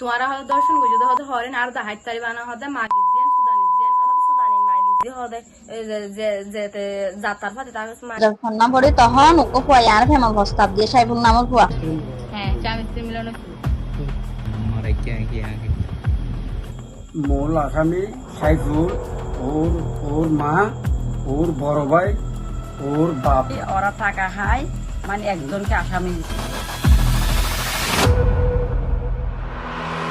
তোমারা হয়তো দর্শন করছ হয়তো হরেন আর তারি বানা হতে মাগি জিয়ান সুদানি জিয়ান হয়তো সুদানি মাগি জি হতে যেতে যাতার ফাতে যখন না পড়ে তখন ওকে আর ফেমা প্রস্তাব দিয়ে নামের ফুয়া হ্যাঁ মিলনে মারা কি আগে আগে মূল আসামি সাইফুল ওর ওর মা ওর বড় ভাই ওর বাপ ওরা টাকা খায় মানে একজনকে আসামি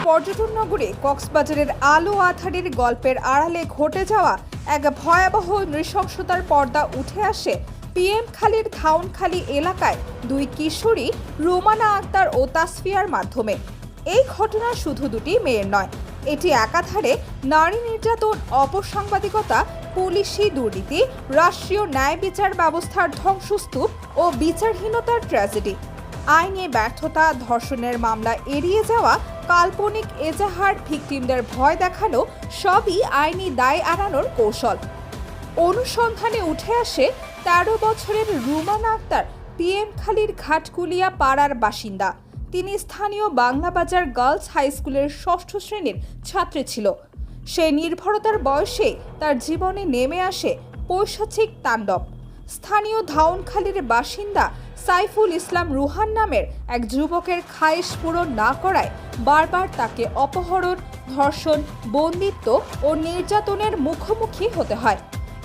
পর্যটন নগরী কক্সবাজারের আলো আথারির গল্পের আড়ালে ঘটে যাওয়া এক ভয়াবহ নৃশংসতার পর্দা উঠে আসে পিএম খালির ধাউনখালী এলাকায় দুই কিশোরী রোমানা আক্তার ও তাসফিয়ার মাধ্যমে। এই ঘটনা শুধু দুটি মেয়ের নয়, এটি একাধারে নারী নির্যাতন, অপসাংবাদিকতা, পুলিশি দুর্নীতি, রাষ্ট্রীয় ন্যায় বিচার ব্যবস্থার ধ্বংসস্তূপ ও বিচারহীনতার ট্র্যাজেডি। আইনে ব্যর্থতা, ধর্ষণের মামলা এড়িয়ে যাওয়া কাল্পনিক এজাহার ভিকটিমদের ভয় দেখানো সবই আইনি দায় এড়ানোর কৌশল। অনুসন্ধানে উঠে আসে, তেরো বছরের রুমানা আক্তার পিএম খালির ঘাটকুলিয়া পাড়ার বাসিন্দা। তিনি স্থানীয় বাংলাবাজার গার্লস হাই স্কুলের ষষ্ঠ শ্রেণির ছাত্রী ছিল। সেই নির্ভরতার বয়সে তার জীবনে নেমে আসে পৈশাচিক তাণ্ডব। স্থানীয় ধাউনখালীর বাসিন্দা সাইফুল ইসলাম রুহান নামের এক যুবকের খায়েশ পূরণ না করায় বারবার তাকে অপহরণ, ধর্ষণ, বন্দিত্ব ও নির্যাতনের মুখোমুখি হতে হয়।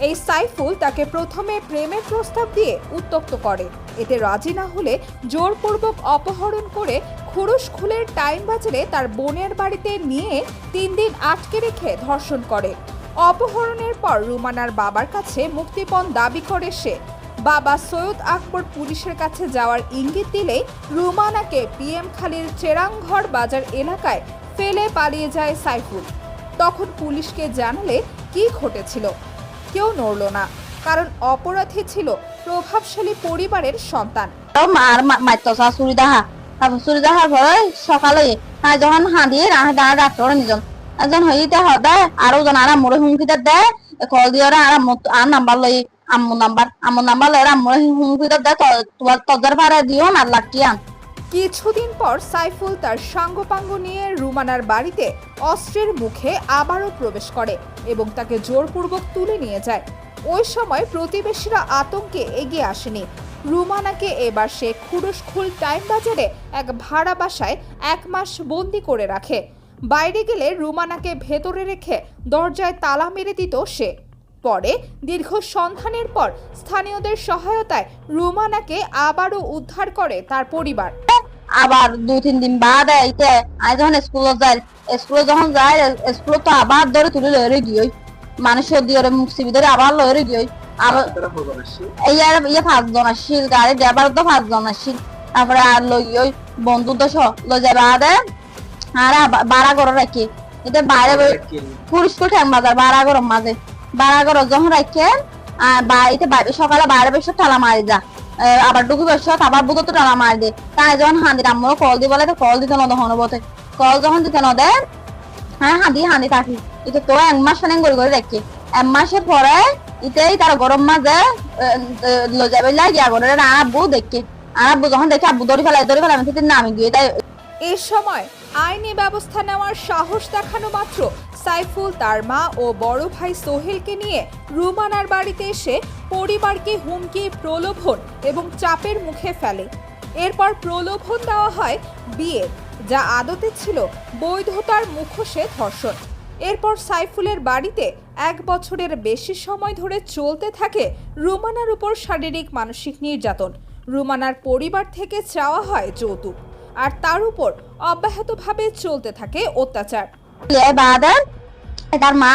এই সাইফুল তাকে প্রথমে প্রেমের প্রস্তাব দিয়ে উত্তক্ত করে। এতে রাজি না হলে জোরপূর্বক অপহরণ করে খুরুশ খুলের টাইম বাজারে তার বোনের বাড়িতে নিয়ে তিন দিন আটকে রেখে ধর্ষণ করে। অপহরণের পর রুমানার বাবার কাছে মুক্তিপণ দাবি করে সে। বাবা সৈয়দ আকবর পুলিশের কাছে যাওয়ার ইঙ্গিত দিলেই রুমানাকে পিএম খালির চেরাংঘর বাজার এলাকায় ফেলে পালিয়ে যায় সাইফুল। তখন পুলিশকে জানালে কি ঘটেছিল, কেউ নড়ল না, কারণ অপরাধী ছিল প্রভাবশালী পরিবারের সন্তান। চুরি সকালে হ্যাঁ যখন নিজন, একজন হইতে হদায় আরও জন আর মোরে হুমকিতে দেয় কল আর আর নাম্বার লই আম্মু নাম্বার আম্মু নাম্বার লই আম্মু হুমকিতে দেয় তোমার তজার ভাড়া দিও না কিছুদিন পর সাইফুল তার সাঙ্গপাঙ্গ নিয়ে রুমানার বাড়িতে অস্ত্রের মুখে আবারও প্রবেশ করে এবং তাকে জোরপূর্বক তুলে নিয়ে যায়। ওই সময় প্রতিবেশীরা আতঙ্কে এগিয়ে আসেনি। রুমানাকে এবার সে খুরুশখুল টাইম বাজারে এক ভাড়া বাসায় এক মাস বন্দি করে রাখে। বাইরে গেলে রুমানাকে ভেতরে রেখে দরজায় তালা মেরে দিত সে। পরে দীর্ঘ সন্ধানের পর স্থানীয়দের সহায়তায় রুমানাকে আবারও উদ্ধার করে তার পরিবার। আবার দুই তিন দিন বাদ আইতে আই যখন স্কুলে যাই স্কুলে যখন যাই স্কুলে তো আবার ধরে তুলে লয়ে গিয়ে মানুষের দিয়ে মুক্তিবি ধরে আবার লয়ে গিয়ে আবার ইয়ার ইয়ে পাঁচজন আসছিল গাড়ি ড্রাইভার তো পাঁচজন আসছিল তারপরে আর লই ওই বন্ধু তো সহ লই যাবে আর আবার বাড়া করে রাখি। এটা বাইরে পুরুষ তো ঠ্যাং বাজার বাড়া গরম মাঝে। বাড়া যখন রাখে আর বাড়িতে বাইরে সকালে বাইরে বেশ টালা মারি যা। আবার ডুবি বেশ আবার বুধ তো মারি দে। তাই যখন হাঁদি কল দি বলে, তো কল দিতে নদ হন বতে কল যখন দিতে নদে হ্যাঁ হাঁদি হাঁদি থাকি। এটা তো এক মাস ফেনে করে করে রাখি এক মাসের পরে ইতেই তার গরম মাঝে লো যাবে লাগিয়া করে আব্বু দেখে। আর আব্বু যখন দেখে আব্বু দড়ি ফেলাই দড়ি ফেলাই আমি গিয়ে তাই এ সময় আইনি ব্যবস্থা নেওয়ার সাহস দেখানো মাত্র সাইফুল, তার মা ও বড় ভাই সোহেলকে নিয়ে রুমানার বাড়িতে এসে পরিবারকে হুমকি, প্রলোভন এবং চাপের মুখে ফেলে। এরপর প্রলোভন দেওয়া হয় বিয়ে, যা আদতে ছিল বৈধতার মুখোশে ধর্ষণ। এরপর সাইফুলের বাড়িতে এক বছরের বেশি সময় ধরে চলতে থাকে রুমানার উপর শারীরিক মানসিক নির্যাতন। রুমানার পরিবার থেকে চাওয়া হয় যৌতুক, আর তার উপর অব্যাহতভাবে চলতে থাকে অত্যাচার। তার মা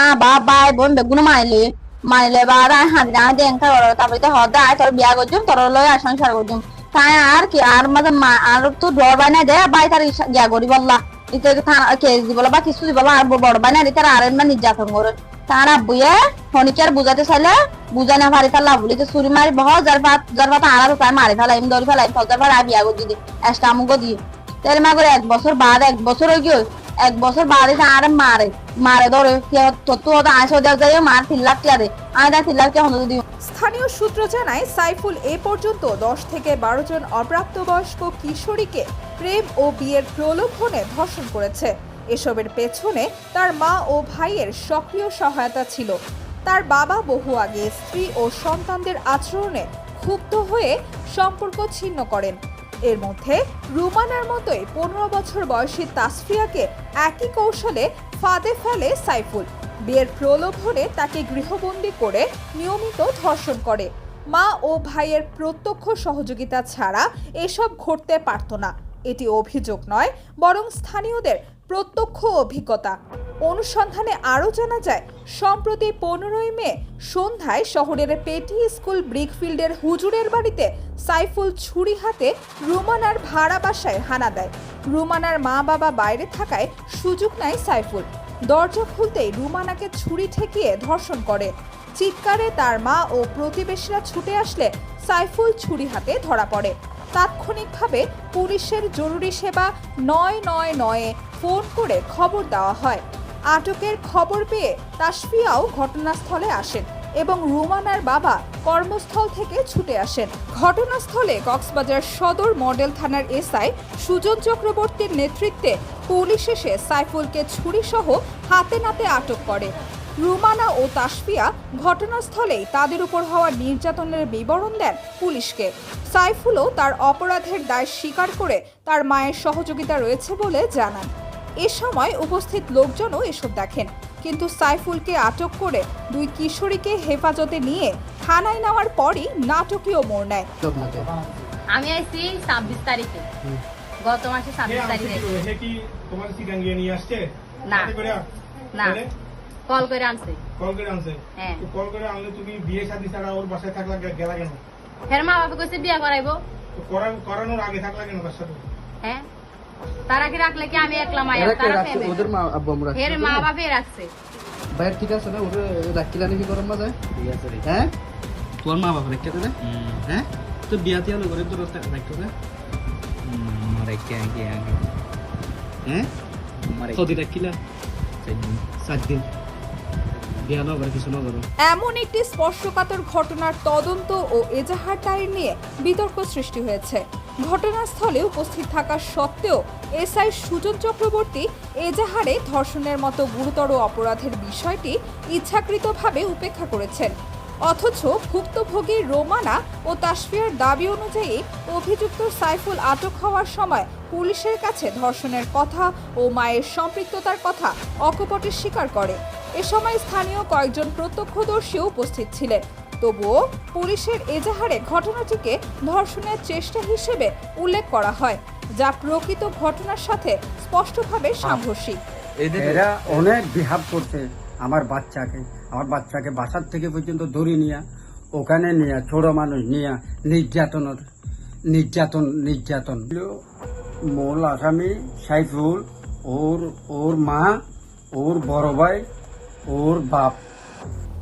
ভাই, বোন বেগুন মাইলে। মাইলে বাদে তো হদা তোর বিয়া করছুম, তোর লই আর সংসার করছুম। তাই আর কি, আর মাঝে আর তো ডর দে তার গিয়া করি বললা দি আব্বুয়ে মারি বহ যার পাত পাত ফেলাই আমুকো দিয়ে তেল এক বছর বাদ, এক বছর হয়ে গিয়ে এক বছর বাদে আর মারে মারে ধরে তত্ত্ব হতো আইসো দেখ যাই মার তিন লাখ টিয়া দে আমি তিন লাখ টিয়া হতো দিও স্থানীয় সূত্র জানায়, সাইফুল এ পর্যন্ত দশ থেকে বারো জন অপ্রাপ্তবয়স্ক কিশোরীকে প্রেম ও বিয়ের প্রলোভনে ধর্ষণ করেছে। এসবের পেছনে তার মা ও ভাইয়ের সক্রিয় সহায়তা ছিল। তার বাবা বহু আগে স্ত্রী ও সন্তানদের আচরণে ক্ষুব্ধ হয়ে সম্পর্ক ছিন্ন করেন। এর মধ্যে রুমানার মতোই পনেরো বছর বয়সী তাসফিয়াকে একই কৌশলে ফাঁদে ফেলে সাইফুল। বিয়ের প্রলোভনে তাকে গৃহবন্দী করে নিয়মিত ধর্ষণ করে। মা ও ভাইয়ের প্রত্যক্ষ সহযোগিতা ছাড়া এসব ঘটতে পারত না। এটি অভিযোগ নয়, বরং স্থানীয়দের প্রত্যক্ষ অভিজ্ঞতা। অনুসন্ধানে আরও জানা যায়, সম্প্রতি পনেরোই মে সন্ধ্যায় শহরের পেটি স্কুল ব্রিকফিল্ডের হুজুরের বাড়িতে সাইফুল ছুরি হাতে রুমানার ভাড়া বাসায় হানা দেয়। রুমানার মা বাবা বাইরে থাকায় সুযোগ নেয় সাইফুল। দরজা খুলতেই রুমানাকে ছুরি ঠেকিয়ে ধর্ষণ করে। চিৎকারে তার মা ও প্রতিবেশীরা ছুটে আসলে সাইফুল ছুরি হাতে ধরা পড়ে। তাৎক্ষণিকভাবে পুলিশের জরুরি সেবা নয় নয় নয়ে ফোন করে খবর দেওয়া হয়। আটকের খবর পেয়ে তাসফিয়াও ঘটনাস্থলে আসেন এবং রুমানার বাবা কর্মস্থল থেকে ছুটে আসেন। ঘটনাস্থলে কক্সবাজার সদর মডেল থানার এসআই সুজন চক্রবর্তীর নেতৃত্বে পুলিশ এসে সাইফুলকে ছুরিসহ হাতে নাতে আটক করে। রুমানা ও তাসফিয়া ঘটনাস্থলেই তাদের উপর হওয়া নির্যাতনের বিবরণ দেন পুলিশকে। সাইফুলও তার অপরাধের দায় স্বীকার করে তার মায়ের সহযোগিতা রয়েছে বলে জানান। এ সময় উপস্থিত লোকজনও এসব দেখেন। কিন্তু সাইফুলকে আটক করে দুই কিশোরীকে হেফাজতে নিয়ে থানায় নেওয়ার পরই নাটকীয় মোড় নেয়। আমি আইছি ছাব্বিশ তারিখে। গত মাসে ছাব্বিশ তারিখে। কি? তোমার চিকেন নিয়ে আসছে? না। না। কল করে আনছে। কল করে আনছে? হ্যাঁ। কল করে আনলে তুমি বিয়ে শাদী ছাড়া ওর বাসায় থাকলা গেলা কেন? ফের মা বাবা কইছে বিয়া করাইবো। করানোর আগে থাকলা কেন তার সাথে? হ্যাঁ। তারা কি রাখলে কি আমি একলা মায়া? তারা ওদের মা আব্বু আমরা ফের মা বাবা রাখছে বাইরে ঠিক আছে না? ওরে রাখিলা নাকি গরম ঠিক আছে রে। হ্যাঁ? তোর মা বাবা রেখে দে হুম। হ্যাঁ? তো হলো করে তোর রাখতে একে আগে আগে। হ্যাঁ? রাখিলা? সাত দিন। বিয়া না করে কিছু না করো। এমন একটি স্পর্শকাতর ঘটনার তদন্ত ও এজাহার দায়ের নিয়ে বিতর্ক সৃষ্টি হয়েছে। ঘটনাস্থলে উপস্থিত থাকা সত্ত্বেও এসআই সুজন চক্রবর্তী এজাহারে ধর্ষণের মতো গুরুতর অপরাধের বিষয়টি ইচ্ছাকৃতভাবে উপেক্ষা করেছেন। অথচ ভুক্তভোগী রোমানা ও তাসফিয়ার দাবি অনুযায়ী অভিযুক্ত সাইফুল আটক হওয়ার সময় পুলিশের কাছে ধর্ষণের কথা ও মায়ের সম্পৃক্ততার কথা অকপটে স্বীকার করে। এ সময় স্থানীয় কয়েকজন প্রত্যক্ষদর্শীও উপস্থিত ছিলেন। তবুও পুলিশের এজাহারে ঘটনাটিকে ধর্ষণের চেষ্টা হিসেবে উল্লেখ করা হয় যা প্রকৃত ঘটনার সাথে স্পষ্টভাবে সাংঘর্ষিক। এরা অনেক বিহাব করছে আমার বাচ্চাকে আমার বাচ্চাকে বাসার থেকে পর্যন্ত দড়ি নিয়ে ওখানে নিয়ে ছোট মানুষ নিয়ে নির্যাতনের নির্যাতন নির্যাতন। মূল আসামি সাইফুল ওর ওর মা ওর বড় ভাই ওর বাপ।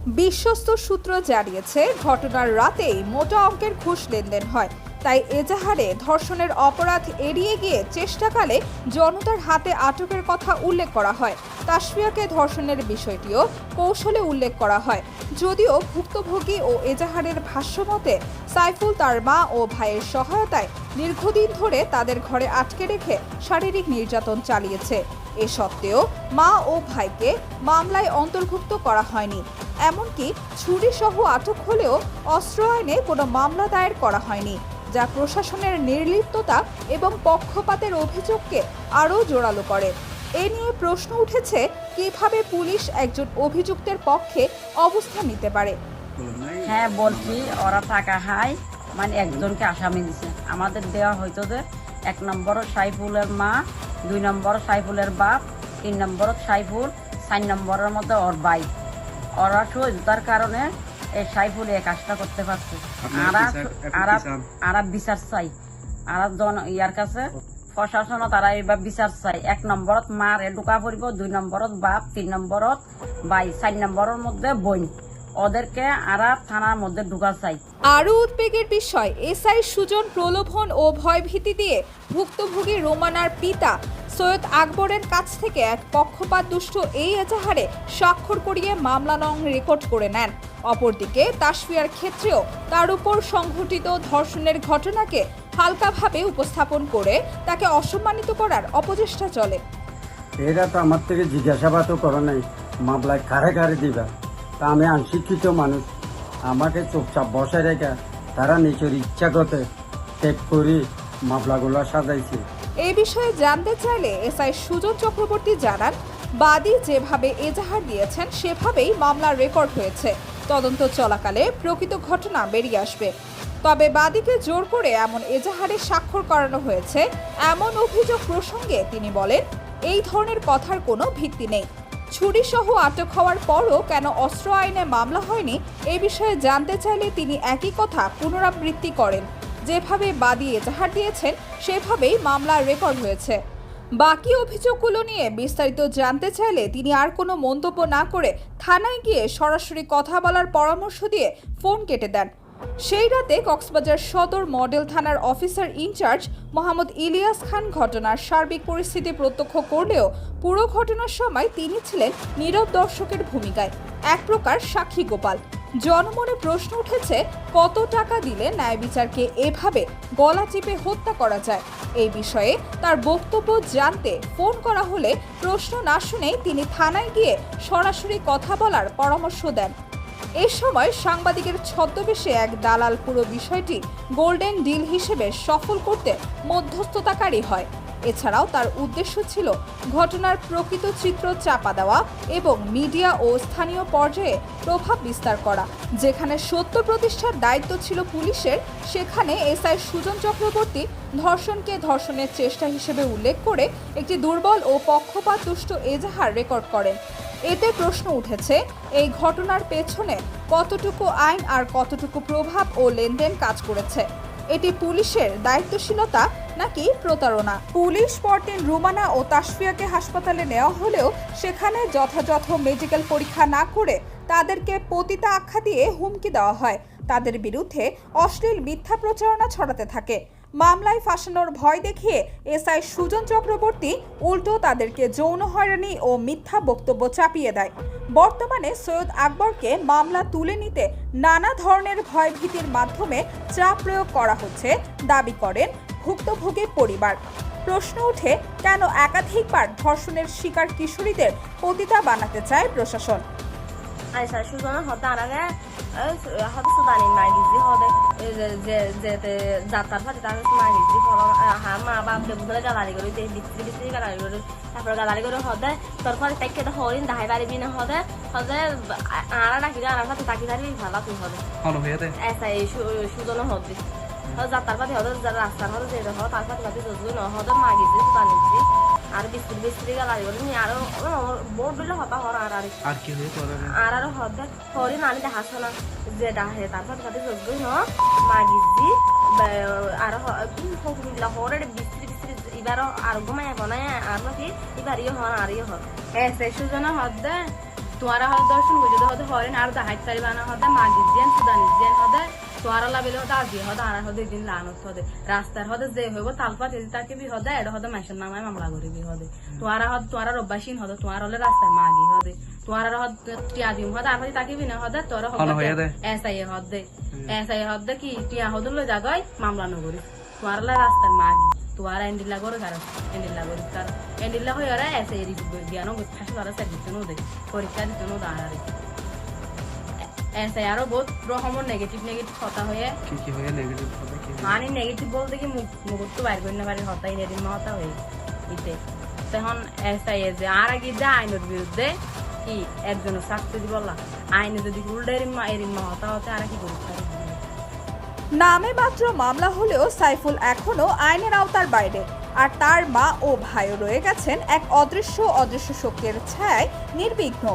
বিশ্বস্ত সূত্র জানিয়েছে, ঘটনার রাতেই মোটা অঙ্কের ঘুষ লেনদেন হয়। তাই এজাহারে ধর্ষণের অপরাধ এড়িয়ে গিয়ে চেষ্টাকালে জনতার হাতে আটকের কথা উল্লেখ করা হয়। তাসফিয়াকে ধর্ষণের বিষয়টিও কৌশলে উল্লেখ করা হয়। যদিও ভুক্তভোগী ও এজাহারের ভাষ্যমতে সাইফুল তার মা ও ভাইয়ের সহায়তায় দীর্ঘদিন ধরে তাদের ঘরে আটকে রেখে শারীরিক নির্যাতন চালিয়েছে। এ সত্ত্বেও মা ও ভাইকে মামলায় অন্তর্ভুক্ত করা হয়নি। এমনকি ছুরি সহ আটক হলেও অস্ত্র আইনে কোনো মামলা দায়ের করা হয়নি, যা প্রশাসনের নির্লিপ্ততা এবং পক্ষপাতের অভিযোগকে আরও জোরালো করে। এ নিয়ে প্রশ্ন উঠেছে, কীভাবে পুলিশ একজন অভিযুক্তের পক্ষে অবস্থান নিতে পারে? হ্যাঁ বলছি, ওরা টাকা খায় মানে একজনকে আসামি দিছে। আমাদের দেওয়া হয়তো যে এক নম্বর সাইফুলের মা, দুই নম্বর সাইফুলের বাপ, তিন নম্বর সাইফুল, চার নম্বরের মধ্যে ওর ভাই। ওরা সহযোগিতার কারণে এই সাইফুল এই কাজটা করতে পারছে। আরা বিচার- চাই। আরা জন ইয়ার কাছে প্রশাসনত তারা এবার বিচার চাই। এক নম্বরত মার ঢুকা পড়ব দুই নম্বরত বাপ তিন নম্বরত ভাই চার নম্বরের মধ্যে বোন। ওদেরকে আরা থানার মধ্যে ঢুকা চাই। আরও উদ্বেগের বিষয় এসআই সুজন প্রলোভন ও ভয়ভীতি দিয়ে ভুক্তভোগী রোমানার পিতা সৈয়দ আকবরের কাছ থেকে এক পক্ষপাত দুষ্ট এই এজাহারে স্বাক্ষর করিয়ে মামলা নং রেকর্ড করে নেন। অপরদিকে তাসফিয়ার ক্ষেত্রেও তার উপর সংঘটিত ধর্ষণের ঘটনাকে হালকাভাবে উপস্থাপন করে তাকে অসম্মানিত করার অপচেষ্টা চলে। এরা তো আমার থেকে জিজ্ঞাসাবাদও করে নাই, মামলায় কারে কারে দিবা? তা আমি অনশিক্ষিত মানুষ, আমাকে চুপচাপ বসে রেখে, তারা নিজের ইচ্ছাগত টেপ করে মামলাগুলো সাজাইছে। এই বিষয়ে জানতে চাইলে এসআই সুজন চক্রবর্তী জানান, বাদী যেভাবে এজাহার দিয়েছেন, সেভাবেই মামলার রেকর্ড হয়েছে। তদন্ত চলাকালে প্রকৃত ঘটনা বেরিয়ে আসবে। তবে বাদীকে জোর করে এমন এজাহারে স্বাক্ষর করানো হয়েছে, এমন অভিযোগ প্রসঙ্গে তিনি বলেন, এই ধরনের কথার কোনো ভিত্তি নেই। ছুরিসহ আটক হওয়ার পরও কেন অস্ত্র আইনে মামলা হয়নি, এ বিষয়ে জানতে চাইলে তিনি একই কথা পুনরাবৃত্তি করেন। যেভাবে বাদী এজাহার দিয়েছেন, সেভাবেই মামলার রেকর্ড হয়েছে। বাকি অভিযোগগুলো নিয়ে বিস্তারিত জানতে চাইলে তিনি আর কোনো মন্তব্য না করে থানায় গিয়ে সরাসরি কথা বলার পরামর্শ দিয়ে ফোন কেটে দেন। সেই রাতে কক্সবাজার সদর মডেল থানার officer in charge Mohammad Ilias Khan ঘটনার সার্বিক পরিস্থিতি প্রত্যক্ষ করলেও পুরো ঘটনার সময় তিনি ছিলেন নীরব দর্শকের ভূমিকায়। এক প্রকার সাক্ষী গোপাল। জনমনে প্রশ্ন উঠেছে, কত টাকা দিলে ন্যায় বিচারকে এভাবে গলা চিপে হত্যা করা যায়? এই বিষয়ে তার বক্তব্য জানতে ফোন করা হলে প্রশ্ন না শুনেই তিনি থানায় গিয়ে সরাসরি কথা বলার পরামর্শ দেন। এ সময় সাংবাদিকের ছদ্মবেশে এক দালাল পুরো বিষয়টি গোল্ডেন ডিল হিসেবে সফল করতে মধ্যস্থতাকারী হয়। এছাড়াও তার উদ্দেশ্য ছিল ঘটনার প্রকৃত চিত্র চাপা দেওয়া এবং মিডিয়া ও স্থানীয় পর্যায়ে প্রভাব বিস্তার করা, যেখানে সত্য প্রতিষ্ঠার দায়িত্ব ছিল পুলিশের, সেখানে এসআই সুজন চক্রবর্তী ধর্ষণকে ধর্ষণের চেষ্টা হিসেবে উল্লেখ করে একটি দুর্বল ও পক্ষপাত দুষ্ট এজাহার রেকর্ড করেন। এতে প্রশ্ন উঠেছে, এই ঘটনার পেছনে কতটুকু আইন আর কতটুকু প্রভাব ও লেনদেন কাজ করেছে? এটি পুলিশের দায়িত্বশীলতা নাকি প্রতারণা? পুলিশ পরদিন রুমানা ও তাসফিয়াকে হাসপাতালে নেওয়া হলেও সেখানে যথাযথ মেডিকেল পরীক্ষা না করে তাদেরকে পতিতা আখ্যা দিয়ে হুমকি দেওয়া হয়। তাদের বিরুদ্ধে অশ্লীল মিথ্যা প্রচারণা ছড়াতে থাকে। মামলায় ফাঁসানোর ভয় দেখিয়ে এসআই সুজন চক্রবর্তী উল্টো তাদেরকে যৌন হয়রানি ও মিথ্যা বক্তব্য চাপিয়ে দেয়। বর্তমানে সৈয়দ আকবরকে মামলা তুলে নিতে নানা ধরনের ভয়ভীতির মাধ্যমে চাপ প্রয়োগ করা হচ্ছে। দাবি করেন ভুক্তভোগী পরিবার। প্রশ্ন ওঠে কেন একাধিকবার ধর্ষণের শিকার কিশোরীদের পতিতা বানাতে চায় প্রশাসন? সুজন হতে আনাগে সুদানি মাইগিজি হতে যে যে যাত্রার ফাতে তাকে মাইগিজি ফল হা মা বাপ কে বুঝলে গালারি করে যে বিস্ত্রি বিস্ত্রি গালারি করে তারপরে গালারি করে হতে তোর ফলে তাইকে তো হরিণ দাহাই ডাকি আনার ফাতে তাকি পারিবি ভালো তুই হতে হলো হয়ে দে। এসা এই সুজন হতে যাত্রার ফাতে হতে রাস্তার হতে যে দেখো তার ফাতে ফাতে যজু ন হতে মাগিজি সুদানিজি আর বিস্ত্রি বিস্ত্রি গালারি করে নি আরও বোর্ড দিলে হতা হর আর আর। আর কি হয়ে তোর আর হরি দেখাছ না যে ডাহে ন আর আর বনায় আর নাকি ইয়ে হন আর ইয়ে হন এসে সুজন হদ্দে তোমারা হদ দর্শন বুঝে হদে হরেন আর দাহাইত তারিবানা হদে মাগিজিয়ান সুদানিজিয়ান তোয়ারা লাবিলে হদে আজি হদে আর হদে দিন লানত হদে রাস্তার হদে যে হইব তালপা তেজি তাকে বি হদে এটা হদে মাইসের নামায় মামলা করিবি হদে তোয়ারা হদ তোয়ারা রব্বাসীন হদে তোয়ার হলে রাস্তার মাগি হদে তোয়ারা হদ টিয়া দিম হদে আর তাকে বি না হদে তোর হয়ে দে। এসাই হদে কি টিয়া হদে লই জাগাই মামলা নগরি তোয়ার হলে রাস্তার মাগি। তোয়ারা এন্ডিলা করে কারণ এন্ডিলা করি কারণ। এন্ডিলা হয়ে ওরা এসে এরি জ্ঞান ফাঁসি তারা স্যার দিতে নোদে পরীক্ষা দিতে নোদে আর আর এসে আরও বহুত রকমের নেগেটিভ নেগেটিভ কথা হয়ে। কি কি হয়ে নেগেটিভ হবে কি মানে নেগেটিভ বলতে কি মুখ তো বাইর করি না পারি হতাই নেদিন হতা হয়ে ইতে তখন এসআই যে আর আগে যে আইনের বিরুদ্ধে কি একজন শাস্তি দিবলা আইনে যদি উল্টা হতা হতে আর কি করতে পারি নামে মাত্র মামলা হলেও সাইফুল এখনও আইনের আওতার বাইরে। আর তার মা ও ভাইও রয়ে গেছেন এক অদৃশ্য অদৃশ্য শক্তির ছায়ায় নির্বিঘ্ন।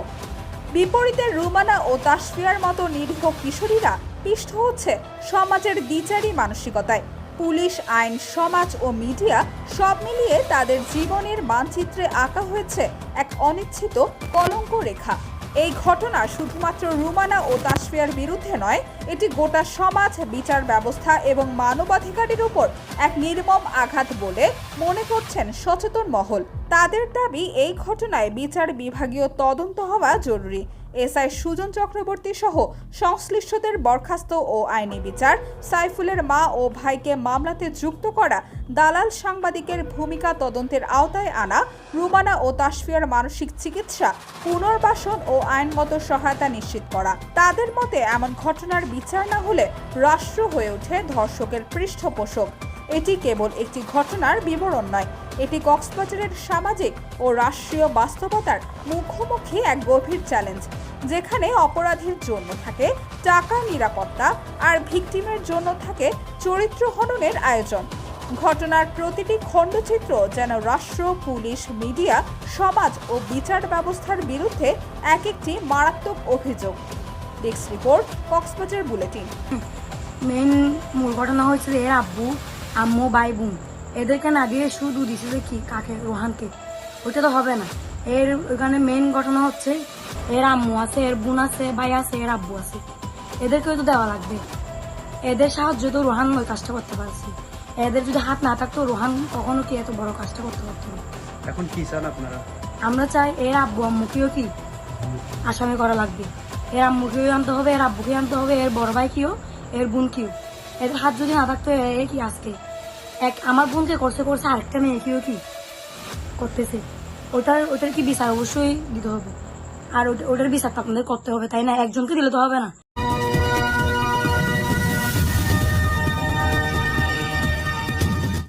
বিপরীতে রুমানা ও তাসফিয়ার মতো নিরীহ কিশোরীরা পিষ্ট হচ্ছে সমাজের দ্বিচারী মানসিকতায়। পুলিশ, আইন, সমাজ ও মিডিয়া সব মিলিয়ে তাদের জীবনের মানচিত্রে আঁকা হয়েছে এক অনিচ্ছিত কলঙ্ক রেখা। এই ঘটনা শুধুমাত্র রুমানা ও তাসফিয়ার বিরুদ্ধে নয়, এটি গোটা সমাজ, বিচার ব্যবস্থা এবং মানবাধিকারের উপর এক নির্মম আঘাত বলে মনে করছেন সচেতন মহল। তাদের দাবি, এই ঘটনায় বিচার বিভাগীয় তদন্ত হওয়া জরুরি। এসআই সুজন চক্রবর্তী সহ সংশ্লিষ্টদের বরখাস্ত ও আইনি বিচার। সাইফুলের মা ও ভাইকে মামলাতে যুক্ত করা দালাল সাংবাদিকের ভূমিকা তদন্তের আওতায় আনা, রুমানা ও তাসফিয়ার মানসিক চিকিৎসা, পুনর্বাসন ও আইনগত সহায়তা নিশ্চিত করা। তাদের মতে এমন ঘটনার বিচার না হলে রাষ্ট্র হয়ে ওঠে ধর্ষকের পৃষ্ঠপোষক। এটি কেবল একটি ঘটনার বিবরণ নয় এটি কক্সবাজারের সামাজিক ও রাষ্ট্রীয় বাস্তবতার মুখোমুখি এক গভীর চ্যালেঞ্জ যেখানে অপরাধীর জন্য থাকে টাকার নিরাপত্তা আর ভিকটিমের জন্য থাকে চরিত্র হননের আয়োজন। ঘটনার প্রতিটি খণ্ডচিত্র যেন রাষ্ট্র, পুলিশ মিডিয়া সমাজ ও বিচার ব্যবস্থার বিরুদ্ধে এক একটি মারাত্মক অভিযোগ। Desk report Cox's Bazar bulletin main মূল ঘটনা হয়েছিল এর আব্বু, আম্মু, ভাই, বোন। এদেরকে না দিয়ে শুধু দিছিল কি কাকে? রোহানকে। ওইটা তো হবে না। এর ওইখানে মেন ঘটনা হচ্ছে এর আম্মু আছে এর বোন আছে ভাই আছে এর আব্বু আছে। এদেরকেও তো দেওয়া লাগবে। এদের সাহায্য তো রোহান ওই কাজটা করতে পারছে। এদের যদি হাত না থাকতো রোহান কখনো কি এত বড় কাজটা করতে পারতো না? এখন কি চান আপনারা? আমরা চাই এর আব্বু আম্মুকেও কি আসামি করা লাগবে। এর আম্মুকেও আনতে হবে এর আব্বুকে আনতে হবে এর বড় ভাই কিও এর বোন কিও এদের হাত যদি না থাকতো এ কি আজকে? এক আমার বোনকে করছে করছে আরেকটা মেয়ে কিও কি করতেছে। ওটার ওটার কি বিচার অবশ্যই দিতে হবে। আর ওটা- ওটার বিচার তো আপনাদের করতে হবে, তাই না? একজনকে দিলে তো হবে না।